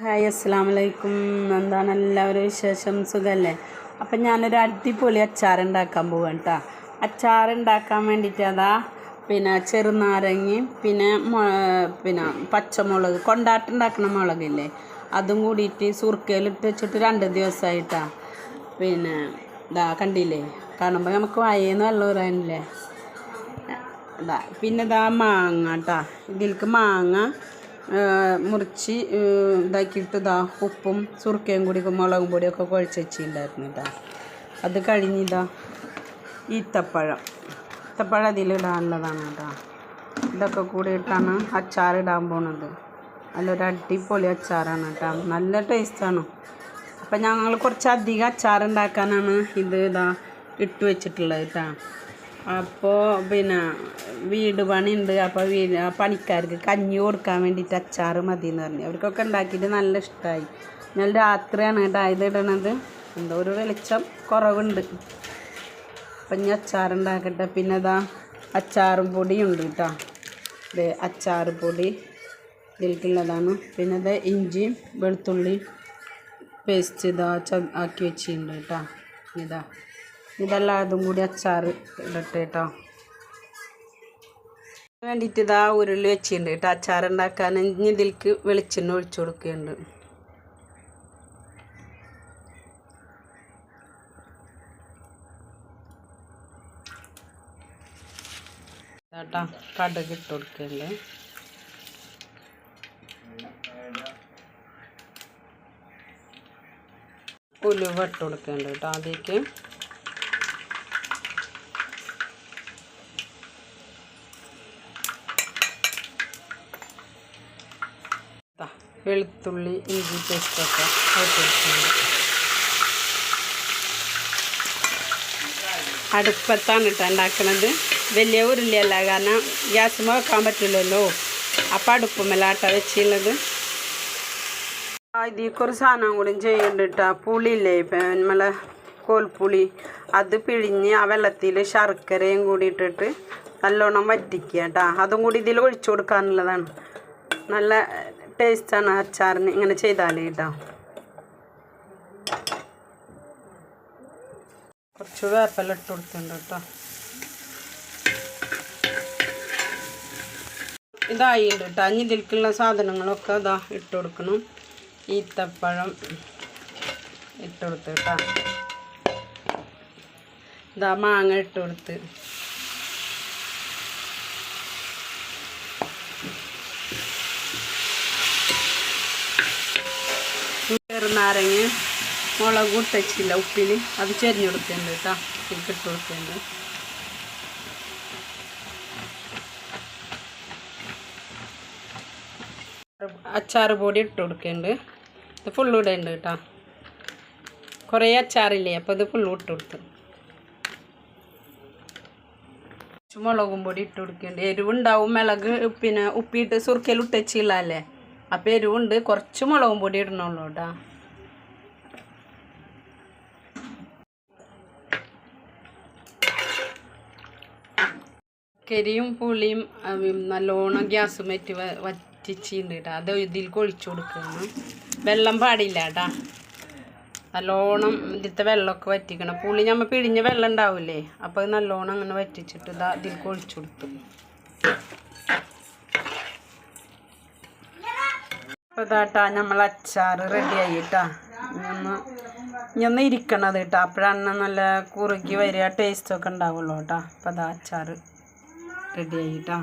Hi അസ്സാം വലൈക്കും എന്താണ് എല്ലാവരും വിശേഷം? സുഖമല്ലേ അപ്പം ഞാനൊരു അടിപൊളി അച്ചാർ ഉണ്ടാക്കാൻ പോവാണ് കേട്ടോ അച്ചാർ ഉണ്ടാക്കാൻ വേണ്ടിയിട്ട് അതാ പിന്നെ ചെറുനാരങ്ങയും പിന്നെ പിന്നെ പച്ചമുളക് കൊണ്ടാട്ടുണ്ടാക്കുന്ന മുളകില്ലേ? അതും കൂടിയിട്ട് സുർക്കയിലിട്ട് വെച്ചിട്ട് രണ്ട് ദിവസമായിട്ടാ പിന്നെ ഇതാ കണ്ടില്ലേ? കാണുമ്പോൾ നമുക്ക് വായേന്ന് വെള്ളം വരാനില്ലേ ഇതാ പിന്നെ ഇതാ മാങ്ങ കേട്ടോ ഇതിൽക്ക് മാങ്ങ മുറിച്ച് ഇതാക്കിയിട്ട് ഇതാ ഉപ്പും സുർക്കയും കൂടി മുളകും പൊടിയൊക്കെ കുഴച്ച് വെച്ചിട്ടുണ്ടായിരുന്നു ഇതാ അത് കഴിഞ്ഞിതാ ഈത്തപ്പഴം. ഈത്തപ്പഴം അതിലിടാനുള്ളതാണ് കേട്ടോ ഇതൊക്കെ കൂടി ഇട്ടാണ് അച്ചാറിടാൻ പോണത്. നല്ലൊരു അടിപൊളി അച്ചാറാണ് കേട്ടോ നല്ല ടേസ്റ്റാണ് അപ്പം ഞങ്ങൾ കുറച്ച് അധികം അച്ചാർ ഉണ്ടാക്കാനാണ് ഇത് ഇതാ ഇട്ട് വെച്ചിട്ടുള്ളത് കേട്ടോ അപ്പോൾ പിന്നെ വീട് പണിയുണ്ട്. അപ്പോൾ വീട് പണിക്കാർക്ക് കഞ്ഞി കൊടുക്കാൻ വേണ്ടിയിട്ട് അച്ചാർ മതി എന്ന് പറഞ്ഞു. അവർക്കൊക്കെ ഉണ്ടാക്കിയിട്ട് നല്ല ഇഷ്ടമായി ഞാൻ രാത്രിയാണ് കേട്ടോ ഇത് ഇടണത്. എന്തോ ഒരു വെളിച്ചം കുറവുണ്ട്. അപ്പം ഇനി അച്ചാറുണ്ടാക്കട്ടെ പിന്നെ ഇതാ അച്ചാറും പൊടിയുണ്ട് കേട്ടോ. ഇത് അച്ചാർ പൊടി ഇതിലേക്കുള്ളതാണ് പിന്നെ ഇത് ഇഞ്ചിയും വെളുത്തുള്ളി പേസ്റ്റ് ഇതാ ആക്കി വെച്ചിട്ടുണ്ട് കേട്ടോ. ഇതാ ഇതെല്ലാം അതും കൂടി അച്ചാർ ഇടട്ടെ കേട്ടോ. വേണ്ടിയിട്ട് ഇതാ ഉരുളി വെച്ചിട്ടുണ്ട് കേട്ടോ. അച്ചാർ ഉണ്ടാക്കാൻ ഇനി ഇതിലേക്ക് വെളിച്ചെണ്ണ ഒഴിച്ചു കൊടുക്കുന്നുണ്ട്. കേട്ടോ കടുക് ഇട്ട് കൊടുക്കുന്നുണ്ട്. ഉലുവ ഇട്ട് കൊടുക്കുന്നുണ്ട് കേട്ടോ അതിലേക്ക് വെളുത്തുള്ളി ഇഞ്ചി പേസ്റ്റൊക്കെ ഇട്ട് കൊടുക്കുന്നുണ്ട് അടുപ്പത്താണ് കേട്ടോ ഉണ്ടാക്കണത് വലിയ ഉരുളിയല്ല കാരണം ഗ്യാസ് വെക്കാൻ പറ്റില്ലല്ലോ അപ്പം അടുപ്പമല്ലാട്ട വെച്ചുള്ളത് ആ ഇതിൽ ഒരു സാധനം കൂടി ചെയ്യുന്നുണ്ട് കേട്ടോ പുളിയില്ലേ ഇപ്പം നമ്മളെ കോൽപ്പുളി അത് പിഴിഞ്ഞ് ആ വെള്ളത്തിൽ ശർക്കരയും കൂടി ഇട്ടിട്ട് നല്ലോണം വറ്റിക്കുക കേട്ടോ അതും കൂടി ഇതിൽ ഒഴിച്ചു കൊടുക്കാനുള്ളതാണ് നല്ല ടേസ്റ്റാണ് അച്ചാറിന് ഇങ്ങനെ ചെയ്താൽ കേട്ടോ കുറച്ച് വേപ്പല ഇട്ട് കൊടുത്തിട്ടുണ്ട് കേട്ടോ ഇതായിട്ടുണ്ട് കേട്ടോ അഞ്ഞ് ഇതിലേക്കുള്ള സാധനങ്ങളൊക്കെ അതാ ഇട്ട് കൊടുക്കണം. ഈത്തപ്പഴം ഇട്ട് കൊടുത്ത് കേട്ടോ ഇതാ മാങ്ങ ഇട്ട് കൊടുത്ത്. ചെറുനാരങ്ങ മുളക് ഇട്ടച്ചില്ല ഉപ്പിൽ അത് ചെരിഞ്ഞ് കൊടുക്കുന്നുണ്ട് കേട്ടോ. ഇതിലേക്ക് ഇട്ട് കൊടുക്കുന്നുണ്ട് അച്ചാർ പൊടി ഇട്ട് കൊടുക്കുന്നുണ്ട്. ഇത് ഫുള്ള് ഇടുന്നുണ്ട് കേട്ടോ. കുറേ അച്ചാറില്ലേ അപ്പോൾ ഇത് ഫുള്ള് ഇട്ട് കൊടുത്തു. മുളകും പൊടി ഇട്ട് കൊടുക്കുന്നുണ്ട്. എരിവുണ്ടാവും. മിളക് പിന്നെ ഉപ്പിയിട്ട് സുർക്കയിൽ ഇട്ടച്ചില്ലല്ലേ അപ്പോൾ എരിവുണ്ട്. കുറച്ച് മുളകും പൊടി ഇടണുള്ളൂ കേട്ടോ. കരിയും പുളിയും നല്ലോണം ഗ്യാസ് മറ്റി വറ്റിച്ചിട്ടുണ്ട് കേട്ടോ അത് ഇതിലേക്ക് ഒഴിച്ചു കൊടുക്കണം. വെള്ളം പാടില്ല കേട്ടാ നല്ലോണം ഇതിലത്തെ വെള്ളമൊക്കെ വറ്റിക്കണം. പുളി നമ്മൾ പിഴിഞ്ഞ വെള്ളം ഉണ്ടാവില്ലേ അപ്പോൾ അത് നല്ലോണം അങ്ങനെ വറ്റിച്ചിട്ട് ഇതാ ഇതിലേക്ക് ഒഴിച്ചു കൊടുത്തു. അപ്പോൾ ഇതാട്ടാ നമ്മൾ അച്ചാർ റെഡി ആയിട്ടാ ഇനിയൊന്ന് ഇനി ഒന്ന് ഇരിക്കണത് കേട്ടോ അപ്പോഴാണ് നല്ല കുറുകി വരിക ടേസ്റ്റൊക്കെ ഉണ്ടാവുള്ളൂ കേട്ടോ അപ്പോൾ അതാ അച്ചാർ. റെഡി ആയിട്ടാ.